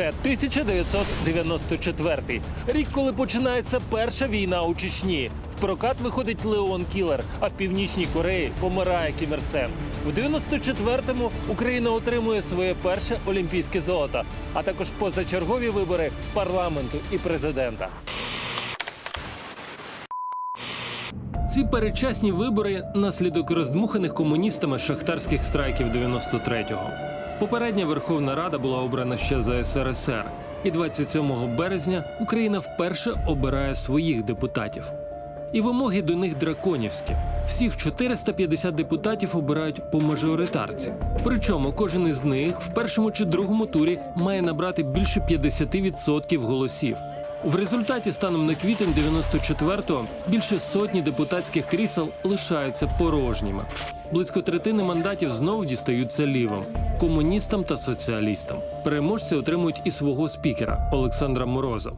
Це 1994 рік, коли починається перша війна у Чечні. В прокат виходить Леон Кілер, а в північній Кореї помирає Кім Ір Сен. У 94-му Україна отримує своє перше олімпійське золото, а також позачергові вибори парламенту і президента. Ці передчасні вибори наслідок роздмуханих комуністами шахтарських страйків 93-го. Попередня Верховна Рада була обрана ще за СРСР, і 27 березня Україна вперше обирає своїх депутатів. І вимоги до них драконівські. Всіх 450 депутатів обирають по мажоритарці. Причому кожен із них в першому чи другому турі має набрати більше 50% голосів. В результаті станом на квітень 94-го більше сотні депутатських крісел лишаються порожніми. Близько третини мандатів знову дістаються лівим комуністам та соціалістам. Переможці отримують і свого спікера Олександра Мороза.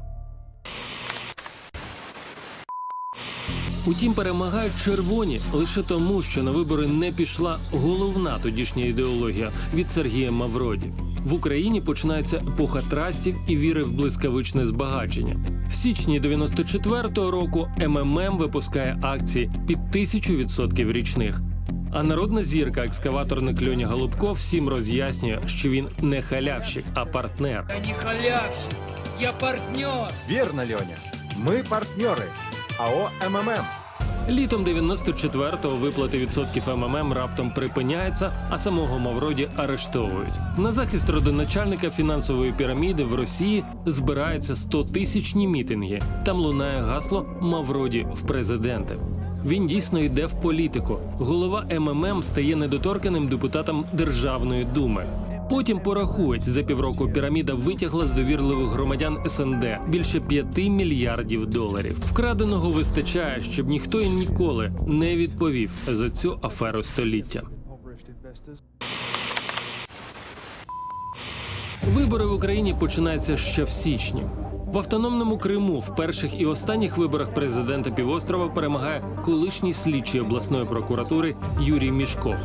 Утім, перемагають червоні лише тому, що на вибори не пішла головна тодішня ідеологія від Сергія Мавроді. В Україні починається епоха трастів і віри в блискавичне збагачення. В січні 94-го року МММ випускає акції під 1000% річних. А народна зірка, екскаваторник Льоня Голубко, всім роз'яснює, що він не халявщик, а партнер. Я не халявщик, я партнер. Верно, Леня. Мы партнеры. АО МММ. Літом 94-го виплати відсотків МММ раптом припиняються, а самого Мавроді арештовують. На захист родоначальника фінансової піраміди в Росії збираються 100-тисячні мітинги. Там лунає гасло Мавроді в президенти. Він дійсно йде в політику. Голова МММ стає недоторканим депутатом Державної думи. Потім порахують за півроку піраміда витягла з довірливих громадян СНД більше 5 мільярдів доларів. Вкраденого вистачає, щоб ніхто і ніколи не відповів за цю аферу століття. Вибори в Україні починаються ще в січні. В автономному Криму в перших і останніх виборах президента півострова перемагає колишній слідчий обласної прокуратури Юрій Мішков.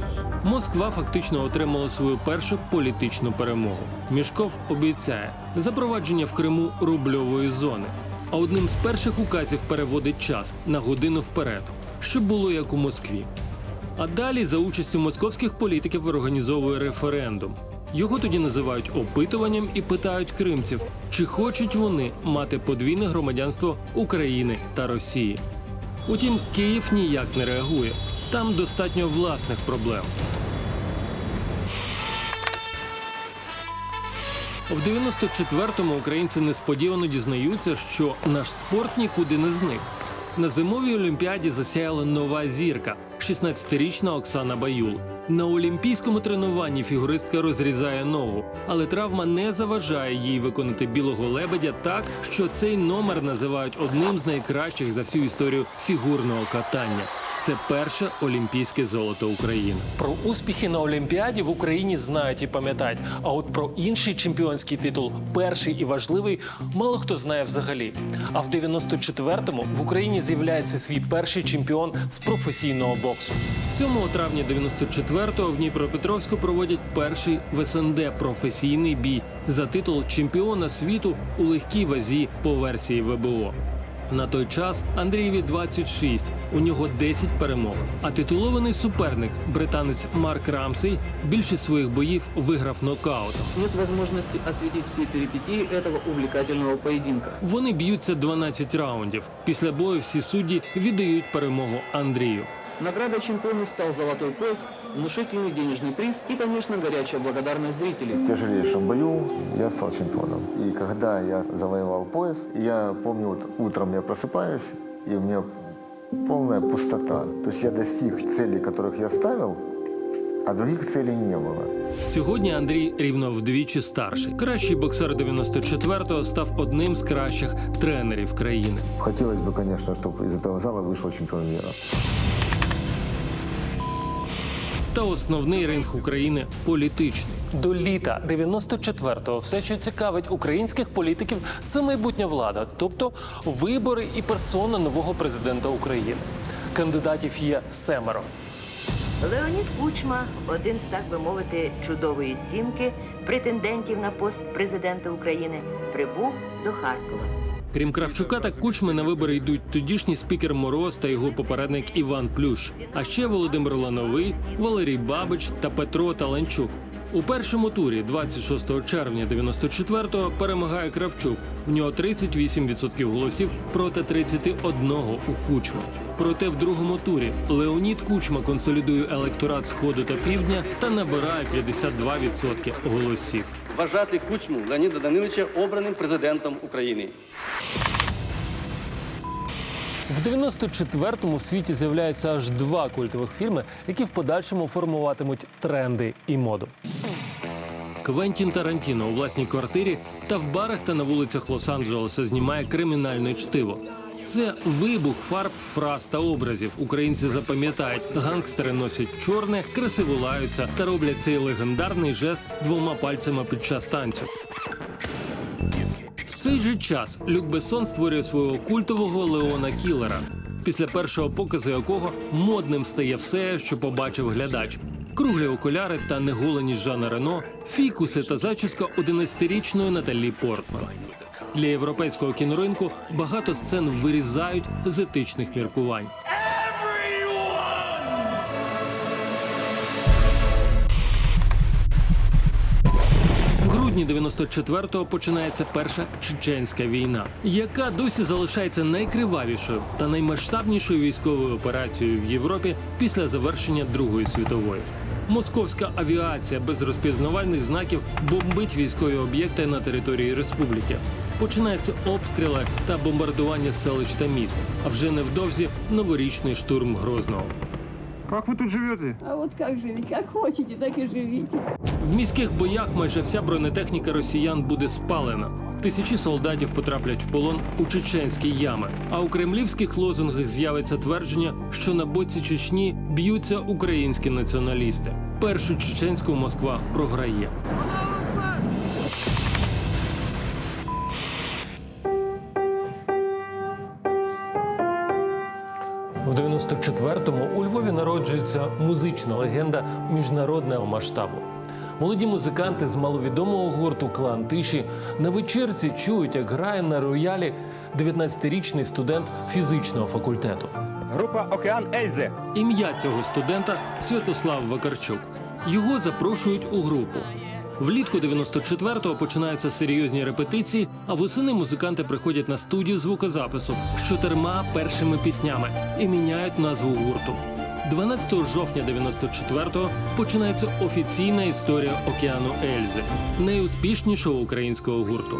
Москва фактично отримала свою першу політичну перемогу. Мішков обіцяє запровадження в Криму рубльової зони. А одним з перших указів переводить час на годину вперед, щоб було як у Москві. А далі за участю московських політиків організовує референдум. Його тоді називають опитуванням і питають кримців, чи хочуть вони мати подвійне громадянство України та Росії. Утім, Київ ніяк не реагує. Там достатньо власних проблем. В 94-му українці несподівано дізнаються, що наш спорт нікуди не зник. На зимовій олімпіаді засяяла нова зірка 16-річна Оксана Баюл. На олімпійському тренуванні фігуристка розрізає ногу, але травма не заважає їй виконати білого лебедя так, що цей номер називають одним з найкращих за всю історію фігурного катання. Це перше олімпійське золото України. Про успіхи на Олімпіаді в Україні знають і пам'ятають. А от про інший чемпіонський титул, перший і важливий, мало хто знає взагалі. А в 94-му в Україні з'являється свій перший чемпіон з професійного боксу. 7 травня 94-го в Дніпропетровську проводять перший в СНД професійний бій за титул чемпіона світу у легкій вазі по версії ВБО. На той час Андрієві 26, у нього 10 перемог. А титулований суперник, британець Марк Рамсей, більшість своїх боїв виграв нокаутом. Нет возможности осветить все перипетии этого увлекательного поединка. Вони б'ються 12 раундів. Після бою всі судді віддають перемогу Андрію. Награда чемпиону стал золотой пояс, внушительный денежный приз и, конечно, горячая благодарность зрителей. В тяжелейшем бою я стал чемпионом. И когда я завоевал пояс, я помню, вот утром я просыпаюсь, и у меня полная пустота. То есть я достиг целей, которых я ставил, а других целей не было. Сьогодні Андрій рівно вдвічі старший. Кращий боксер 94-го став одним з кращих тренерів країни. Хотелось бы, конечно, чтобы из этого зала вышел чемпион мира. Та основний ринг України політичний. До літа 94-го все, що цікавить українських політиків, це майбутня влада, тобто вибори і персона нового президента України. Кандидатів є семеро. Леонід Кучма один з так би мовити чудової сімки претендентів на пост президента України, прибув до Харкова. Крім Кравчука та Кучми на вибори йдуть тодішній спікер Мороз та його попередник Іван Плющ, а ще Володимир Лановий, Валерій Бабич та Петро Таланчук. У першому турі, 26 червня 94-го, перемагає Кравчук. В нього 38% голосів проти 31 у Кучми. Проте в другому турі Леонід Кучма консолідує електорат сходу та півдня та набирає 52% голосів. Вважати Кучму Леоніда Даниловича обраним президентом України. В 94-му в світі з'являється аж два культових фільми, які в подальшому формуватимуть тренди і моду. Квентін Тарантіно у власній квартирі та в барах та на вулицях Лос-Анджелеса знімає кримінальне чтиво. Це вибух фарб, фраз та образів. Українці запам'ятають, гангстери носять чорне, красиво лаються та роблять цей легендарний жест двома пальцями під час танцю. В цей же час Люк Бессон створює свого культового Леона Кілера, після першого показу якого модним стає все, що побачив глядач. Круглі окуляри та неголені Жана Рено, фікуси та зачіска 11-річної Наталі Портман. Для європейського кіноринку багато сцен вирізають з етичних міркувань. Грудні 94-го починається перша чеченська війна, яка досі залишається найкривавішою та наймасштабнішою військовою операцією в Європі після завершення Другої світової. Московська авіація без розпізнавальних знаків бомбить військові об'єкти на території республіки. Починаються обстріли та бомбардування селищ та міст. А вже невдовзі новорічний штурм Грозного. Как вы тут живете? А вот как живите? Как хотите, так и живите. В міських боях майже вся бронетехніка росіян буде спалена. Тисячі солдатів потраплять в полон у чеченські ями. А у кремлівських лозунгах з'явиться твердження, що на боці Чечні б'ються українські націоналісти. Першу чеченську Москва програє. В 94-му у Львові народжується музична легенда міжнародного масштабу. Молоді музиканти з маловідомого гурту Клан Тиші на вечірці чують, як грає на роялі 19-річний студент фізичного факультету. Группа «Океан Эльзы». Ім'я цього студента Святослав Вакарчук. Його запрошують у групу. Влітку 94-го починаються серйозні репетиції, а восени музиканти приходять на студію звукозапису з чотирма першими піснями і міняють назву гурту. 12 жовтня 94-го починається офіційна історія океану Ельзи, найуспішнішого українського гурту.